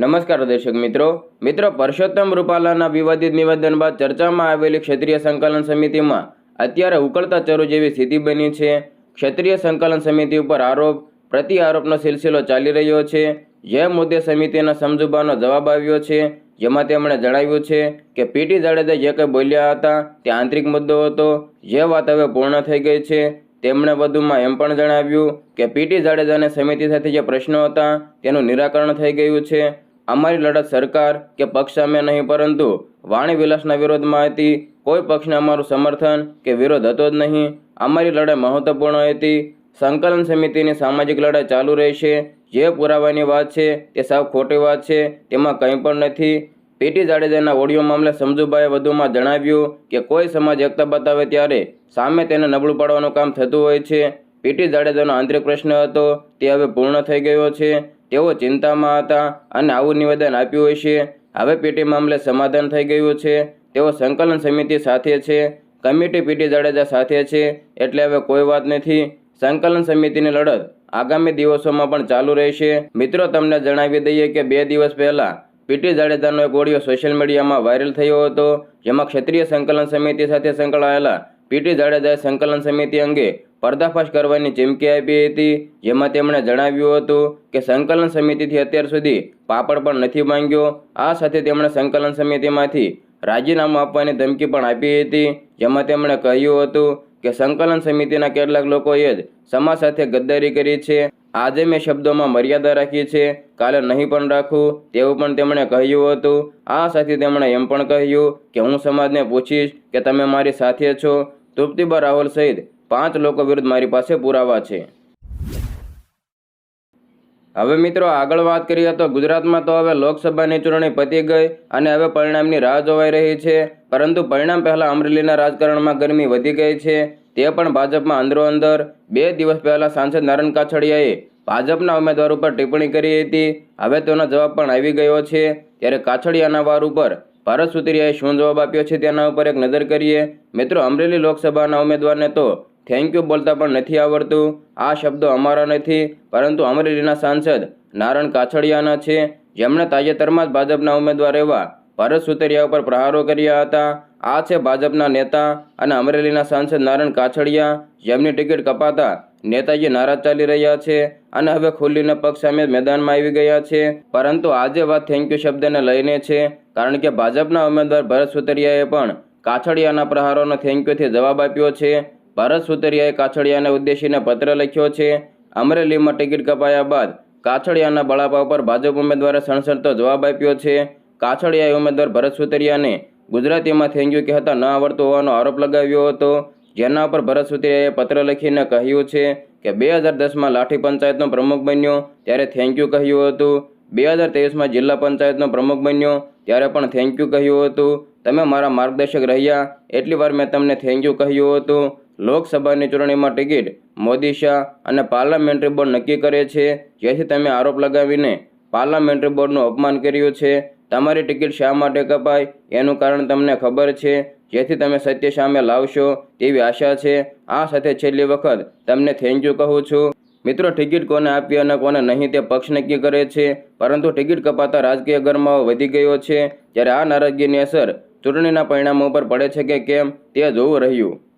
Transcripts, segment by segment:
નમસ્કાર દર્શક મિત્રો. મિત્રો, પરસોત્તમ રૂપાલાના વિવાદિત નિવેદન બાદ ચર્ચામાં આવેલી ક્ષત્રિય સંકલન સમિતિમાં અત્યારે ઉકળતા ચરો જેવી સ્થિતિ બની છે. ક્ષત્રિય સંકલન સમિતિ ઉપર આરોપ, પ્રતિ આરોપનો સિલસિલો ચાલી રહ્યો છે. જે મુદ્દે સમિતિના સમજૂબાનો જવાબ આવ્યો છે. જેમાં તેમણે જણાવ્યું છે કે પીટી જાડેજા જે કંઈ બોલ્યા હતા તે આંતરિક મુદ્દો હતો. જે વાત હવે પૂર્ણ થઈ ગઈ છે. તેમણે વધુમાં એમ પણ જણાવ્યું કે પીટી જાડેજાને સમિતિ સાથે જે પ્રશ્નો હતા તેનું નિરાકરણ થઈ ગયું છે. અમારી લડત સરકાર કે પક્ષ સામે નહીં, પરંતુ વાણી વિલાસના વિરોધમાં હતી. કોઈ પક્ષને અમારું સમર્થન કે વિરોધ હતો જ નહીં. અમારી લડાઈ મહત્વપૂર્ણ હતી. સંકલન સમિતિની સામાજિક લડાઈ ચાલુ રહેશે. જે પુરાવાની વાત છે તે સાવ ખોટી વાત છે. તેમાં કંઈ પણ નથી. પીટી જાડેજાના ઓડિયો મામલે સમજુભાઈએ વધુમાં જણાવ્યું કે કોઈ સમાજ એકતા બતાવે ત્યારે સામે તેને નબળું પાડવાનું કામ થતું હોય છે. પીટી જાડેજાનો આંતરિક પ્રશ્ન હતો. તે હવે પૂર્ણ થઈ ગયો છે. તેઓ ચિંતામાં હતા અને આવું નિવેદન આપ્યું હશે હવે પીટી મામલે સમાધાન થઈ ગયું છે. તેઓ સંકલન સમિતિ સાથે છે. કમિટી પીટી જાડેજા સાથે છે. એટલે હવે કોઈ વાત નથી. સંકલન સમિતિની લડત આગામી દિવસોમાં પણ ચાલુ રહેશે. મિત્રો, તમને જણાવી દઈએ કે બે દિવસ પહેલાં પીટી જાડેજાનો એક ઓડિયો સોશિયલ મીડિયામાં વાયરલ થયો હતો. જેમાં ક્ષત્રિય સંકલન સમિતિ સાથે સંકળાયેલા પીટી જાડેજાએ સંકલન સમિતિ અંગે પર્દાફાશ કરવાની ચીમકી આપી હતી, જેમાં તેમણે જણાવ્યું હતું કે સંકલન સમિતિથી અત્યાર સુધી પાપડ પણ નથી માંગ્યો. આ સાથે તેમણે સંકલન સમિતિમાંથી રાજીનામું આપવાની ધમકી પણ આપી હતી, જેમાં તેમણે કહ્યું હતું કે સંકલન સમિતિના કેટલાક લોકોએ જ સમાજ સાથે ગદ્દારી કરી છે. આજે મેં શબ્દોમાં મર્યાદા રાખી છે, કાલે નહીં પણ રાખું, તેવું પણ તેમણે કહ્યું હતું. આ સાથે તેમણે એમ પણ કહ્યું કે હું સમાજને પૂછીશ કે તમે મારી સાથે છો. તૃપ્તિબા રાહુલ સહિત પાંચ લોકો વિરુદ્ધ મારી પાસે પુરાવા છે. હવે મિત્રો, આગળ વાત કરીએ તો ગુજરાતમાં તો હવે લોકસભાની ચૂંટણી પતી ગઈ અને હવે પરિણામની રાહ જોવાઈ રહી છે. પરંતુ પરિણામ પહેલાં અમરેલીના રાજકારણમાં ગરમી વધી ગઈ છે. તે પણ ભાજપમાં અંદરો અંદર. બે દિવસ પહેલાં સાંસદ નારાયણ કાછડિયાએ ભાજપના ઉમેદવાર ઉપર ટિપ્પણી કરી હતી. હવે તેનો જવાબ પણ આવી ગયો છે. ત્યારે કાછડિયાના વાર ઉપર ભારત સુતરિયાએ શું જવાબ આપ્યો છે તેના ઉપર એક નજર કરીએ. મિત્રો, અમરેલી લોકસભાના ઉમેદવારને તો થેન્ક યુ બોલતા પણ નથી આવડતું. આ શબ્દો અમારા નથી, પરંતુ અમરેલીના સાંસદ નારણ કાછડિયાના છે. જેમણે તાજેતરમાં જ ભાજપના ઉમેદવાર એવા ભરત સુતરિયા ઉપર પ્રહારો કર્યા હતા. આ છે ભાજપના નેતા અને અમરેલીના સાંસદ નારણ કાછડિયા. જેમની ટિકિટ કપાતા નેતાજી નારાજ ચાલી રહ્યા છે અને હવે ખુલ્લીને પક્ષ સામે મેદાનમાં આવી ગયા છે. પરંતુ આજે વાત થેન્ક યુ શબ્દને લઈને છે, કારણ કે ભાજપના ઉમેદવાર ભરત સુતરિયાએ પણ કાછડિયાના પ્રહારોનો થેન્ક યુથી જવાબ આપ્યો છે. ભરત સુતરિયાએ કાછડિયાને ઉદ્દેશીને પત્ર લખ્યો છે, અમરેલીમાં ટિકિટ કપાયા બાદ કાછડિયાના બળાપા પર ભાજપ ઉમેદવારે સણસણતો જવાબ આપ્યો છે. કાછડિયાએ ઉમેદવાર ભરત સુતરિયાને ગુજરાતીમાં થેન્ક યુ કહેતા ન આવડતો હોવાનો આરોપ લગાવ્યો હતો. જેના પર ભરત સુતરિયાએ પત્ર લખીને કહ્યું છે કે, બે હજાર દસમાં લાઠી પંચાયતનો પ્રમુખ બન્યો ત્યારે થેન્ક યુ કહ્યું હતું. બે હજાર તેવીસમાં જિલ્લા પંચાયતનો પ્રમુખ બન્યો ત્યારે પણ થેન્ક યુ કહ્યું હતું. તમે મારા માર્ગદર્શક રહ્યા. એટલી વાર મેં તમને થેન્ક યુ કહ્યું હતું. લોકસભાની ચૂંટણીમાં ટિકિટ મોદી શાહ અને પાર્લામેન્ટરી બોર્ડ નક્કી કરે છે. જેથી તમે આરોપ લગાવીને પાર્લામેન્ટરી બોર્ડનું અપમાન કર્યું છે. તમારી ટિકિટ શા માટે કપાય એનું કારણ તમને ખબર છે. જેથી તમે સત્ય સામે લાવશો તેવી આશા છે. આ સાથે છેલ્લી વખત તમને થેન્ક યુ કહું છું. મિત્રો, ટિકિટ કોને આપી અને કોને નહીં તે પક્ષ નક્કી કરે છે. પરંતુ ટિકિટ કપાતા રાજકીય ગરમાવો વધી ગયો છે. જ્યારે આ નારાજગીની અસર ચૂંટણીના પરિણામો ઉપર પડે છે કે કેમ તે જોવું રહ્યું.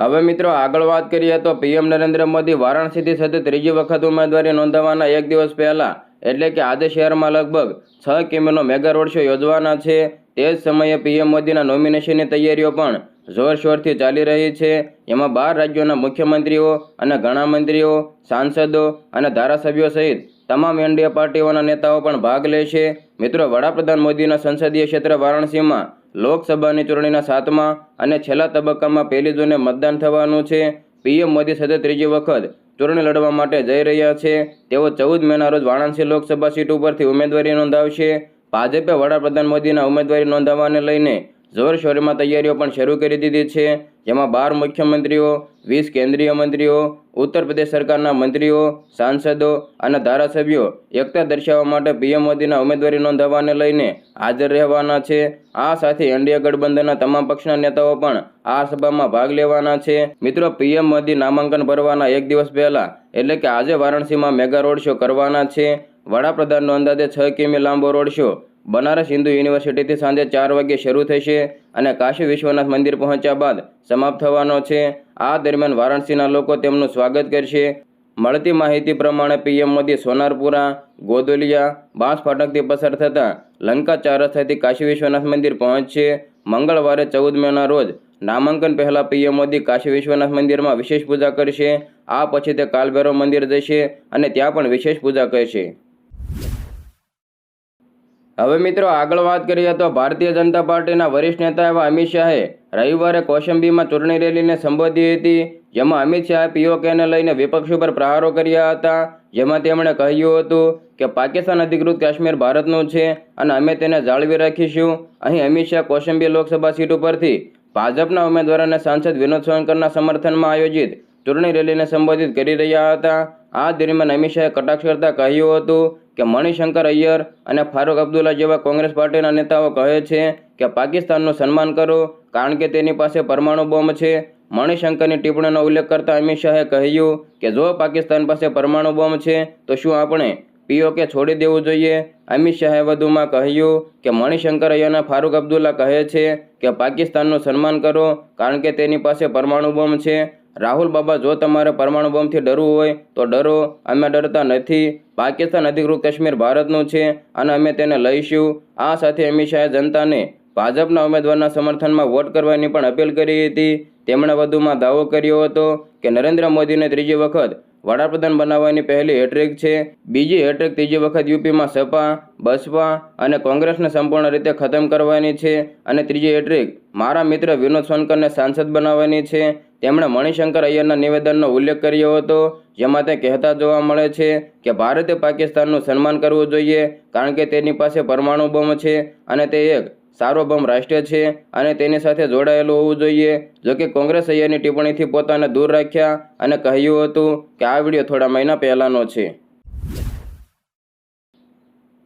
હવે મિત્રો આગળ વાત કરીએ તો પીએમ નરેન્દ્ર મોદી વારાણસીથી સતત ત્રીજી વખત ઉમેદવારી નોંધાવવાના એક દિવસ પહેલા, એટલે કે આજે શહેરમાં લગભગ છ કિમીનો મેગા રોડ શો યોજવાના છે. તે જ સમયે પીએમ મોદીના નોમિનેશનની તૈયારીઓ પણ જોરશોરથી ચાલી રહી છે. એમાં બાર રાજ્યોના મુખ્યમંત્રીઓ અને ઘણા મંત્રીઓ, સાંસદો અને ધારાસભ્યો સહિત તમામ એનડીએ પાર્ટીઓના નેતાઓ પણ ભાગ લેશે. મિત્રો, વડાપ્રધાન મોદીના સંસદીય ક્ષેત્ર વારાણસીમાં લોકસભાની ચૂંટણીના સાતમા અને છેલ્લા તબક્કામાં પહેલી જૂને મતદાન થવાનું છે. પીએમ મોદી સતત ત્રીજી વખત ચૂંટણી લડવા માટે જઈ રહ્યા છે. તેઓ ચૌદ મેના રોજ વારાણસી લોકસભા સીટ ઉપરથી ઉમેદવારી નોંધાવશે. ભાજપે વડાપ્રધાન મોદીના ઉમેદવારી નોંધાવવાને લઈને જોરશોરમાં તૈયારીઓ પણ શરૂ કરી દીધી છે. જેમાં બાર મુખ્યમંત્રીઓ, વીસ કેન્દ્રીય મંત્રીઓ, ઉત્તર પ્રદેશ સરકારના મંત્રીઓ, સાંસદો અને ધારાસભ્યો એકતા દર્શાવવા માટે પીએમ મોદીના ઉમેદવારી નોંધાવવાને લઈને હાજર રહેવાના છે. આ સાથે એનડીએ ગઠબંધનના તમામ પક્ષના નેતાઓ પણ આ સભામાં ભાગ લેવાના છે. મિત્રો, પીએમ મોદી નામાંકન ભરવાના એક દિવસ પહેલા એટલે કે આજે વારાણસીમાં મેગા રોડ શો કરવાના છે. વડાપ્રધાનનો અંદાજે છ કિમી લાંબો રોડ શો બનારસ હિન્દુ યુનિવર્સિટીથી સાંજે ચાર વાગ્યે શરૂ થશે અને કાશી વિશ્વનાથ મંદિર પહોંચ્યા બાદ સમાપ્ત થવાનો છે. આ દરમિયાન વારાણસીના લોકો તેમનું સ્વાગત કરશે. મળતી માહિતી પ્રમાણે પીએમ મોદી સોનારપુરા, ગોદોલિયા, બાંસ ફાટકથી પસાર થતાં લંકા ચારસ્થાથી કાશી વિશ્વનાથ મંદિર પહોંચશે. મંગળવારે ચૌદ મેના રોજ નામાંકન પહેલાં પીએમ મોદી કાશી વિશ્વનાથ મંદિરમાં વિશેષ પૂજા કરશે. આ પછી તે કાલભૈરવ મંદિર જશે અને ત્યાં પણ વિશેષ પૂજા કરશે. હવે મિત્રો, આગળ વાત કરીએ તો ભારતીય જનતા પાર્ટીના વરિષ્ઠ નેતા એવા અમિત શાહે રવિવારે કોશંબીમાં ચૂંટણી રેલીને સંબોધી હતી, જેમાં અમિત શાહે પીઓકેને લઈને વિપક્ષ ઉપર પ્રહારો કર્યા હતા, જેમાં તેમણે કહ્યું હતું કે પાકિસ્તાન અધિકૃત કાશ્મીર ભારતનું છે અને અમે તેને જાળવી રાખીશું. અહીં અમિત શાહ કોશંબી લોકસભા સીટ ઉપરથી ભાજપના ઉમેદવાર અને સાંસદ વિનોદ સોનકરના સમર્થનમાં આયોજિત ચૂંટણી રેલીને સંબોધિત કરી રહ્યા હતા. આ દરમિયાન અમિત શાહે કટાક્ષ કરતા કહ્યું હતું કે મણિશંકર અય્યર અને ફારૂક અબ્દુલ્લા જેવા કોંગ્રેસ પાર્ટીના નેતાઓ કહે છે કે પાકિસ્તાનનું સન્માન કરો, કારણ કે તેની પાસે પરમાણુ બોમ્બ છે. મણિશંકરની ટિપ્પણીનો ઉલ્લેખ કરતા અમિત શાહે કહ્યું કે જો પાકિસ્તાન પાસે પરમાણુ બોમ્બ છે, તો શું આપણે પીઓકે છોડી દેવું જોઈએ? અમિત શાહે વધુમાં કહ્યું કે મણિશંકર અય્યરના ફારૂક અબ્દુલ્લા કહે છે કે પાકિસ્તાનનું સન્માન કરો, કારણ કે તેની પાસે પરમાણુ બોમ્બ છે. રાહુલ બાબા, જો તમારે પરમાણુ બોમ્બથી ડરવું હોય, તો ડરો. અમે ડરતા નથી. પાકિસ્તાન અધિકૃત કાશ્મીર ભારતનું છે અને અમે તેને લઈશું. આ સાથે અમિત શાહે જનતાને ભાજપના ઉમેદવારના સમર્થનમાં વોટ કરવાની પણ અપીલ કરી હતી. તેમણે વધુમાં દાવો કર્યો હતો કે નરેન્દ્ર મોદીને ત્રીજી વખત વડાપ્રધાન બનાવવાની પહેલી હેટ્રિક છે. બીજી હેટ્રિક ત્રીજી વખત યુપીમાં સપા, બસપા અને કોંગ્રેસને સંપૂર્ણ રીતે ખતમ કરવાની છે અને ત્રીજી હેટ્રિક મારા મિત્ર વિનોદ સોનકરને સાંસદ બનાવવાની છે. તેમણે મણિશંકર અય્યરના નિવેદનનો ઉલ્લેખ કર્યો હતો, જેમાં તે કહેતા જોવા મળે છે કે ભારતે પાકિસ્તાનનું સન્માન કરવું જોઈએ, કારણ કે તેની પાસે પરમાણુ બોમ્બ છે અને તે એક સાર્વભૌમ રાષ્ટ્ર છે અને તેની સાથે જોડાયેલું હોવું જોઈએ. જોકે કોંગ્રેસ અય્યરની ટિપ્પણીથી પોતાને દૂર રાખ્યા અને કહ્યું હતું કે આ વીડિયો થોડા મહિના પહેલાનો છે.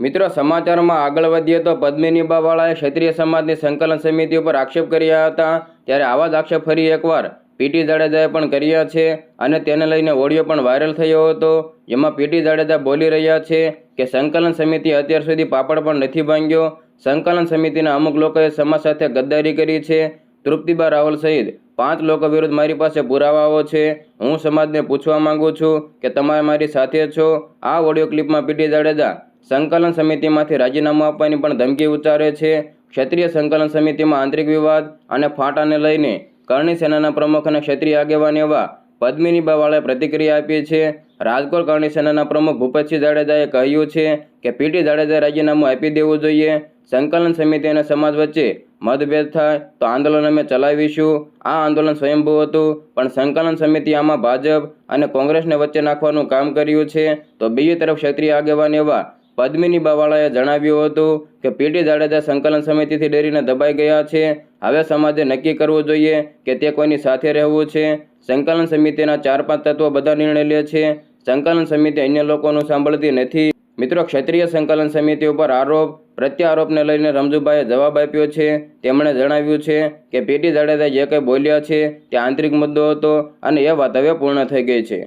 મિત્રો, સમાચારમાં આગળ વધીએ તો પદ્મિની બાવાળાએ ક્ષત્રિય સમાજની સંકલન સમિતિ ઉપર આક્ષેપ કર્યા હતા, ત્યારે આવા જ આક્ષેપ ફરી એકવાર પીટી જાડેજાએ પણ કર્યા છે અને તેને લઈને ઓડિયો પણ વાયરલ થયો હતો. જેમાં પીટી જાડેજા બોલી રહ્યા છે કે સંકલન સમિતિ અત્યાર સુધી પાપડ પણ નથી ભાંગ્યો. સંકલન સમિતિના અમુક લોકોએ સમાજ સાથે ગદ્દારી કરી છે. તૃપ્તિબા રાહુલ સહિત પાંચ લોકો વિરુદ્ધ મારી પાસે પુરાવાઓ છે. હું સમાજને પૂછવા માંગુ છું કે તમે મારી સાથે છો. આ ઓડિયો ક્લિપમાં પીટી જાડેજા સંકલન સમિતિમાંથી રાજીનામું આપવાની પણ ધમકી ઉચ્ચારે છે. ક્ષત્રિય સંકલન સમિતિમાં આંતરિક વિવાદ અને ફાટાને લઈને કરણી સેનાના પ્રમુખ અને ક્ષત્રિય આગેવાન એવા પદ્મિની બવાળાએ પ્રતિક્રિયા આપી છે. રાજકોટ કરણી સેનાના પ્રમુખ ભૂપતસિંહ જાડેજાએ કહ્યું છે કે પીટી જાડેજાએ રાજીનામું આપી દેવું જોઈએ. સંકલન સમિતિ અને સમાજ વચ્ચે મતભેદ થાય તો આંદોલન અમે ચલાવીશું. આ આંદોલન સ્વયંભૂ હતું, પણ સંકલન સમિતિ આમાં ભાજપ અને કોંગ્રેસને વચ્ચે નાખવાનું કામ કર્યું છે. તો બીજી તરફ ક્ષત્રિય આગેવાન એવા પદ્મિની બાવાળાએ જણાવ્યું હતું કે પીટી જાડેજા સંકલન સમિતિથી ડરીને દબાઈ ગયા છે. હવે સમાજે નક્કી કરવું જોઈએ કે તે કોઈની સાથે રહેવું છે. સંકલન સમિતિના ચાર પાંચ તત્વો બધા નિર્ણય લે છે. સંકલન સમિતિ અન્ય લોકોનું સાંભળતી નથી. મિત્રો, ક્ષત્રિય સંકલન સમિતિ ઉપર આરોપ, પ્રત્યારોપને લઈને રમજુભાઈએ જવાબ આપ્યો છે. તેમણે જણાવ્યું છે કે પેટી જાડેજા જે કંઈ બોલ્યા છે તે આંતરિક મુદ્દો હતો અને એ વાત હવે પૂર્ણ થઈ ગઈ છે.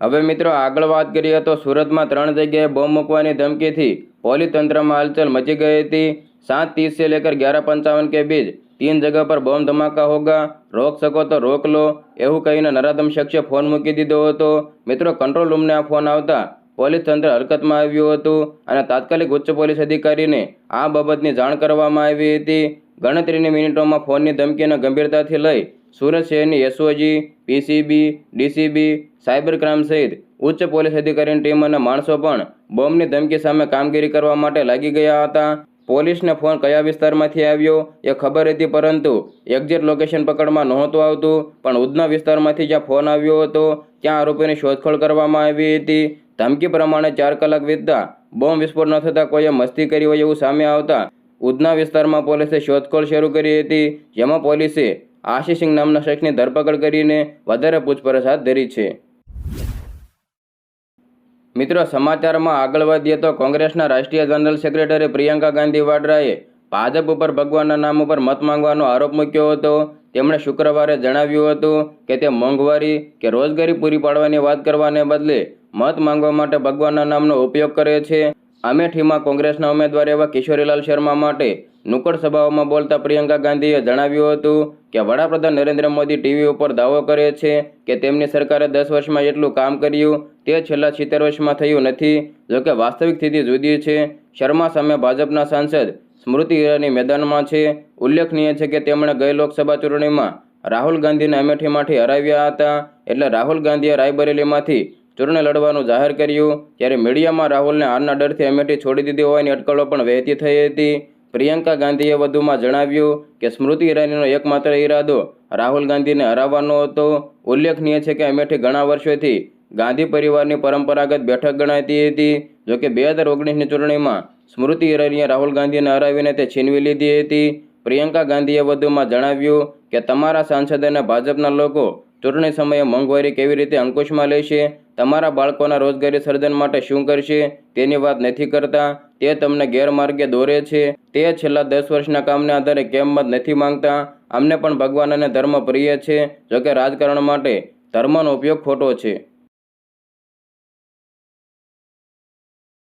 હવે મિત્રો, આગળ વાત કરીએ તો સુરતમાં ત્રણ જગ્યાએ બોમ્બ મૂકવાની ધમકીથી પોલીસ તંત્રમાં હલચલ મચી ગઈ હતી. સાત तीस से लेकर ग्यारह पंचावन के बीच तीन जगह पर બોમ્બ ધમાકા હોગા રોક શકો તો રોક લો એવું કહીને નરાધમ શખ્સે ફોન મૂકી દીધો હતો મિત્રો કંટ્રોલ રૂમને આ ફોન આવતા પોલીસ તંત્ર હરકતમાં આવ્યું હતું અને તાત્કાલિક ઉચ્ચ પોલીસ અધિકારીને આ બાબતની જાણ કરવામાં આવી હતી ગણતરીની મિનિટોમાં ફોનની ધમકીને ગંભીરતાથી લઈ સુરત શહેરની SOG PCB DCB cyber crime સહિત ઉચ્ચ પોલીસ અધિકારીની ટીમ અને માણસો પણ બોમ્બની ધમકી સામે કામગીરી કરવા માટે લાગી ગયા હતા પોલીસને ફોન કયા વિસ્તારમાંથી આવ્યો એ ખબર હતી, પરંતુ એક્ઝેક્ટ લોકેશન પકડમાં નહોતું આવતું. પણ ઉધના વિસ્તારમાંથી જ્યાં ફોન આવ્યો હતો, ત્યાં આરોપીની શોધખોળ કરવામાં આવી હતી. ધમકી પ્રમાણે ચાર કલાક વીતતા બોમ્બ વિસ્ફોટ ન થતાં કોઈએ મસ્તી કરી હોય એવું સામે આવતા ઉધના વિસ્તારમાં પોલીસે શોધખોળ શરૂ કરી હતી, જેમાં પોલીસે આશીષ સિંહ નામના શખ્સની ધરપકડ કરીને વધારે પૂછપરછ હાથ ધરી છે. મિત્રો, સમાચારમાં આગળ વધીએ તો કોંગ્રેસના રાષ્ટ્રીય જનરલ સેક્રેટરી પ્રિયંકા ગાંધી વાડ્રાએ ભાજપ ઉપર ભગવાનના નામ ઉપર મત માંગવાનો આરોપ મૂક્યો હતો. તેમણે શુક્રવારે જણાવ્યું હતું કે તે મોંઘવારી કે રોજગારી પૂરી પાડવાની વાત કરવાને બદલે મત માંગવા માટે ભગવાનના નામનો ઉપયોગ કરે છે. અમેઠીમાં કોંગ્રેસના ઉમેદવાર એવા કિશોરીલાલ શર્મા માટે નુક્કડ સભાઓમાં બોલતા પ્રિયંકા ગાંધીએ જણાવ્યું હતું કે વડાપ્રધાન નરેન્દ્ર મોદી ટીવી ઉપર દાવો કરે છે કે તેમની સરકારે દસ વર્ષમાં એટલું કામ કર્યું તે છેલ્લા સિત્તેર વર્ષમાં થયું નથી. જોકે વાસ્તવિક સ્થિતિ જુદી છે. શર્મા સામે ભાજપના સાંસદ સ્મૃતિ ઈરાની મેદાનમાં છે. ઉલ્લેખનીય છે કે તેમણે ગઈ લોકસભા ચૂંટણીમાં રાહુલ ગાંધીને અમેઠીમાંથી હરાવ્યા હતા એટલે રાહુલ ગાંધીએ રાયબરેલીમાંથી ચૂંટણી લડવાનું જાહેર કર્યું. ત્યારે મીડિયામાં રાહુલને હારના ડરથી અમેઠી છોડી દીધી હોવાની અટકળો પણ વહેતી થઈ હતી. પ્રિયંકા ગાંધીએ વધુમાં જણાવ્યું કે, સ્મૃતિ ઈરાનીનો એકમાત્ર ઈરાદો રાહુલ ગાંધીને હરાવવાનો હતો. ઉલ્લેખનીય છે કે અમેઠી ઘણા વર્ષોથી ગાંધી પરિવારની પરંપરાગત બેઠક ગણાતી હતી. જોકે બે હજાર ઓગણીસની ચૂંટણીમાં સ્મૃતિ ઈરાનીએ રાહુલ ગાંધીને હરાવીને તે છીનવી લીધી હતી. પ્રિયંકા ગાંધીએ વધુમાં જણાવ્યું કે, તમારા સાંસદ અને ભાજપના લોકો ચૂંટણી સમયે મોંઘવારી કેવી રીતે અંકુશમાં લેશે? તમારા બાળકોના રોજગારી સર્જન માટે શું કરશે? તેની વાત નથી કરતા. તે તમને ગેરમાર્ગે દોરે છે. તે છેલ્લા દસ વર્ષના કામને આધારે કેમ નથી માંગતા? અમને પણ ભગવાન અને ધર્મ પ્રિય છે. જોકે રાજકારણ માટે ધર્મનો ઉપયોગ ખોટો છે.